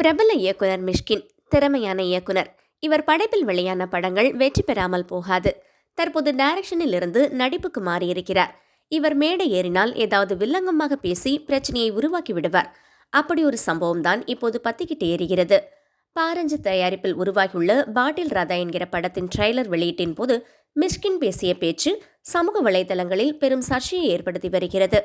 பிரபல இயக்குனர் மிஷ்கின் திறமையான இயக்குனர். இவர் படைப்பில் வெளியான படங்கள் வெற்றி பெறாமல் போகாது. தற்போது டைரக்ஷனில் இருந்து நடிப்புக்கு மாறியிருக்கிறார். இவர் மேடை ஏறினால் ஏதாவது வில்லங்கமாக பேசி பிரச்சனையை உருவாக்கி விடுவார். அப்படி ஒரு சம்பவம் தான் இப்போது பத்திக்கிட்டு ஏறுகிறது. பாரஞ்சு தயாரிப்பில் உருவாகியுள்ள பாட்டில் ராதா என்கிற படத்தின் ட்ரெய்லர் வெளியீட்டின் போது மிஷ்கின் பேசிய பேச்சு சமூக வலைதளங்களில் பெரும் சர்ச்சையை ஏற்படுத்தி வருகிறது.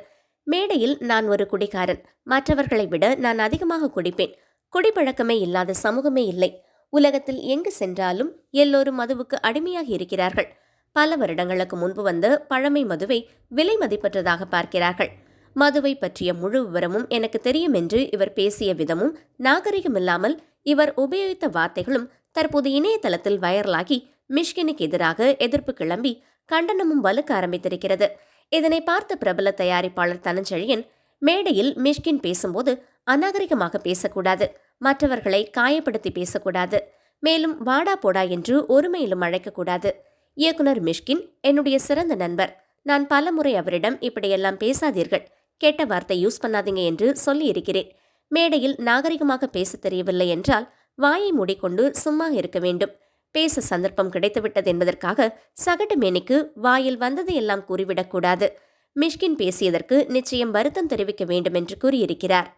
மேடையில் நான் ஒரு குடிகாரன் மற்றவர்களை விட நான் அதிகமாக குடிப்பேன். குடிப்பழக்கமே இல்லாத சமூகமே இல்லை. உலகத்தில் எங்கு சென்றாலும் எல்லோரும் மதுவுக்கு அடிமையாகி இருக்கிறார்கள். பல வருடங்களுக்கு முன்பு வந்த பழமை மதுவை விலை மதிப்பற்றதாக பார்க்கிறார்கள். மதுவை பற்றிய முழு விவரமும் எனக்கு தெரியும் என்று இவர் பேசிய விதமும் நாகரிகமில்லாமல் இவர் உபயோகித்த வார்த்தைகளும் தற்போது இணையதளத்தில் வைரலாகி மிஷ்கினுக்கு எதிராக எதிர்ப்பு கிளம்பி கண்டனமும் வலுக்க ஆரம்பித்திருக்கிறது. இதனை பார்த்த பிரபல தயாரிப்பாளர் தனஞ்செழியன் மேடையில் மிஷ்கின் பேசும்போது அநாகரிகமாக பேசக்கூடாது. மற்றவர்களை காயப்படுத்தி பேசக்கூடாது. மேலும் வாடா போடா என்று ஒருமையிலும் அழைக்கக்கூடாது. இயக்குனர் மிஷ்கின் என்னுடைய சிறந்த நண்பர். நான் பலமுறை அவரிடம் இப்படியெல்லாம் பேசாதீர்கள். கெட்ட வார்த்தை யூஸ் பண்ணாதீங்க என்று சொல்லியிருக்கிறேன். மேடையில் நாகரிகமாக பேசத் தெரியவில்லை என்றால் வாயை மூடிக்கொண்டு சும்மா இருக்க வேண்டும். பேச சந்தர்ப்பம் கிடைத்துவிட்டது என்பதற்காக சகட்டு மேனிக்கு வாயில் வந்ததையெல்லாம் கூறிவிடக்கூடாது. மிஷ்கின் பேசியதற்கு நிச்சயம் வருத்தம் தெரிவிக்க வேண்டும் என்று கூறியிருக்கிறார்.